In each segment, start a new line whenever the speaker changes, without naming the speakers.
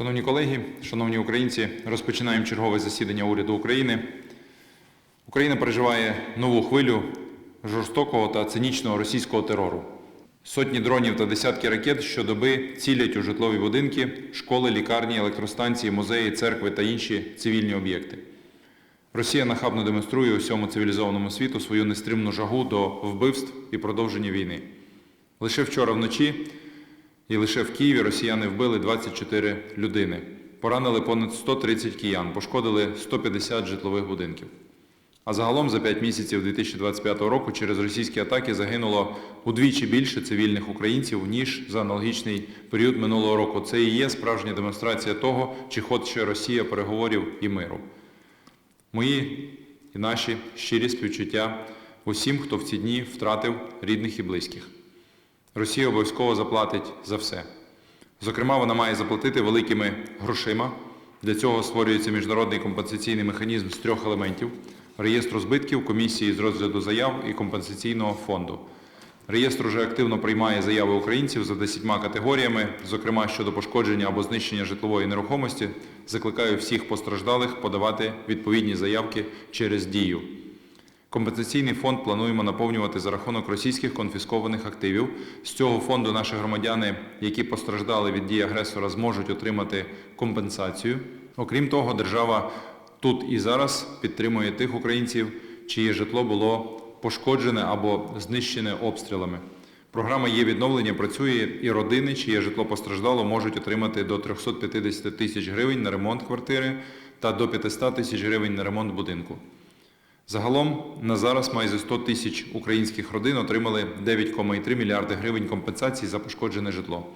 Шановні колеги, шановні українці, розпочинаємо чергове засідання уряду України. Україна переживає нову хвилю жорстокого та цинічного російського терору. Сотні дронів та десятки ракет щодоби цілять у житлові будинки, школи, лікарні, електростанції, музеї, церкви та інші цивільні об'єкти. Росія нахабно демонструє усьому цивілізованому світу свою нестримну жагу до вбивств і продовження війни. Лише вчора вночі і лише в Києві росіяни вбили 24 людини, поранили понад 130 киян, пошкодили 150 житлових будинків. А загалом за 5 місяців 2025 року через російські атаки загинуло удвічі більше цивільних українців, ніж за аналогічний період минулого року. Це і є справжня демонстрація того, чи хоче Росія переговорів і миру. Мої і наші щирі співчуття усім, хто в ці дні втратив рідних і близьких. Росія обов'язково заплатить за все. Зокрема, вона має заплатити великими грошима. Для цього створюється міжнародний компенсаційний механізм з трьох елементів: реєстру збитків, комісії з розгляду заяв і компенсаційного фонду. Реєстр уже активно приймає заяви українців за десятьма категоріями, зокрема щодо пошкодження або знищення житлової нерухомості. Закликаю всіх постраждалих подавати відповідні заявки через дію. Компенсаційний фонд плануємо наповнювати за рахунок російських конфіскованих активів. З цього фонду наші громадяни, які постраждали від дії агресора, зможуть отримати компенсацію. Окрім того, держава тут і зараз підтримує тих українців, чиє житло було пошкоджене або знищене обстрілами. Програма є відновлення працює і родини, чиє житло постраждало, можуть отримати до 350 тисяч гривень на ремонт квартири та до 500 тисяч гривень на ремонт будинку. Загалом на зараз майже 100 тисяч українських родин отримали 9,3 мільярди гривень компенсацій за пошкоджене житло.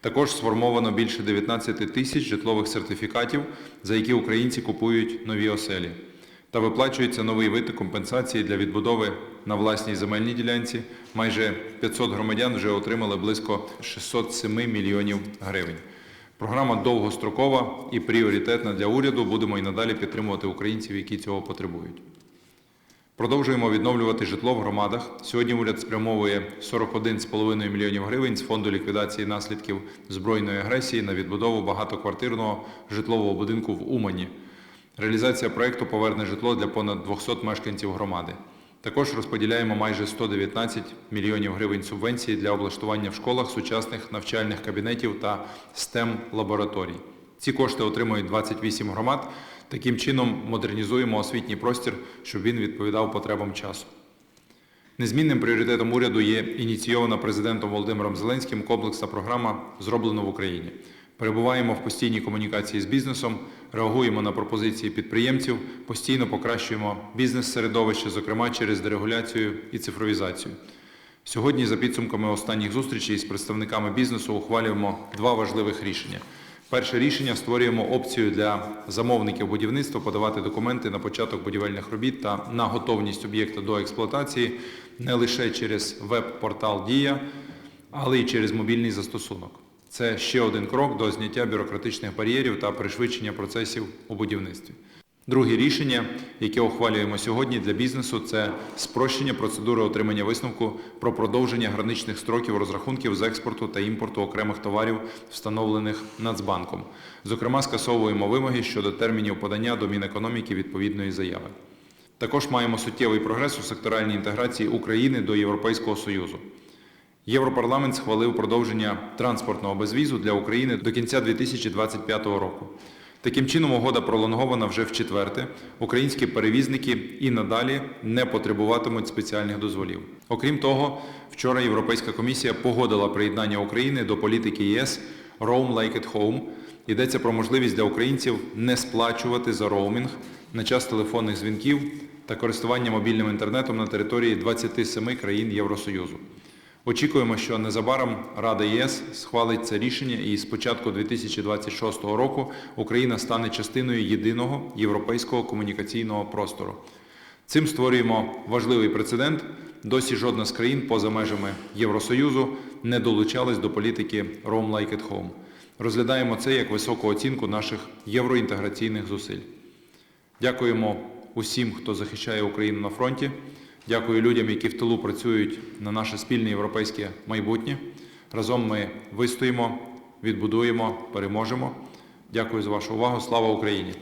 Також сформовано більше 19 тисяч житлових сертифікатів, за які українці купують нові оселі. Та виплачується новий вид компенсації для відбудови на власній земельній ділянці. Майже 500 громадян вже отримали близько 607 мільйонів гривень. Програма довгострокова і пріоритетна для уряду. Будемо і надалі підтримувати українців, які цього потребують. Продовжуємо відновлювати житло в громадах. Сьогодні уряд спрямовує 41,5 мільйонів гривень з фонду ліквідації наслідків збройної агресії на відбудову багатоквартирного житлового будинку в Умані. Реалізація проєкту поверне житло для понад 200 мешканців громади. Також розподіляємо майже 119 мільйонів гривень субвенції для облаштування в школах сучасних навчальних кабінетів та STEM-лабораторій. Ці кошти отримують 28 громад. Таким чином модернізуємо освітній простір, щоб він відповідав потребам часу. Незмінним пріоритетом уряду є ініційована президентом Володимиром Зеленським комплексна програма Зроблено в Україні. Перебуваємо в постійній комунікації з бізнесом, реагуємо на пропозиції підприємців, постійно покращуємо бізнес-середовище, зокрема через дерегуляцію і цифровізацію. Сьогодні, за підсумками останніх зустрічей з представниками бізнесу, ухвалюємо два важливих рішення. Перше рішення створюємо опцію для замовників будівництва подавати документи на початок будівельних робіт та на готовність об'єкта до експлуатації не лише через веб-портал Дія, але й через мобільний застосунок. Це ще один крок до зняття бюрократичних бар'єрів та пришвидшення процесів у будівництві. Друге рішення, яке ухвалюємо сьогодні для бізнесу, це спрощення процедури отримання висновку про продовження граничних строків розрахунків з експорту та імпорту окремих товарів, встановлених Нацбанком. Зокрема, скасовуємо вимоги щодо термінів подання до Мінекономіки відповідної заяви. Також маємо суттєвий прогрес у секторальній інтеграції України до Європейського Союзу. Європарламент схвалив продовження транспортного безвізу для України до кінця 2025 року. Таким чином, угода пролонгована вже в четверте. Українські перевізники і надалі не потребуватимуть спеціальних дозволів. Окрім того, вчора Європейська комісія погодила приєднання України до політики ЄС Roam Like at Home. Йдеться про можливість для українців не сплачувати за роумінг на час телефонних дзвінків та користування мобільним інтернетом на території 27 країн Євросоюзу. Очікуємо, що незабаром Рада ЄС схвалить це рішення і з початку 2026 року Україна стане частиною єдиного європейського комунікаційного простору. Цим створюємо важливий прецедент. Досі жодна з країн поза межами Євросоюзу не долучалась до політики Roam Like at Home. Розглядаємо це як високу оцінку наших євроінтеграційних зусиль. Дякуємо усім, хто захищає Україну на фронті. Дякую людям, які в тилу працюють на наше спільне європейське майбутнє. Разом ми вистоїмо, відбудуємо, переможемо. Дякую за вашу увагу. Слава Україні!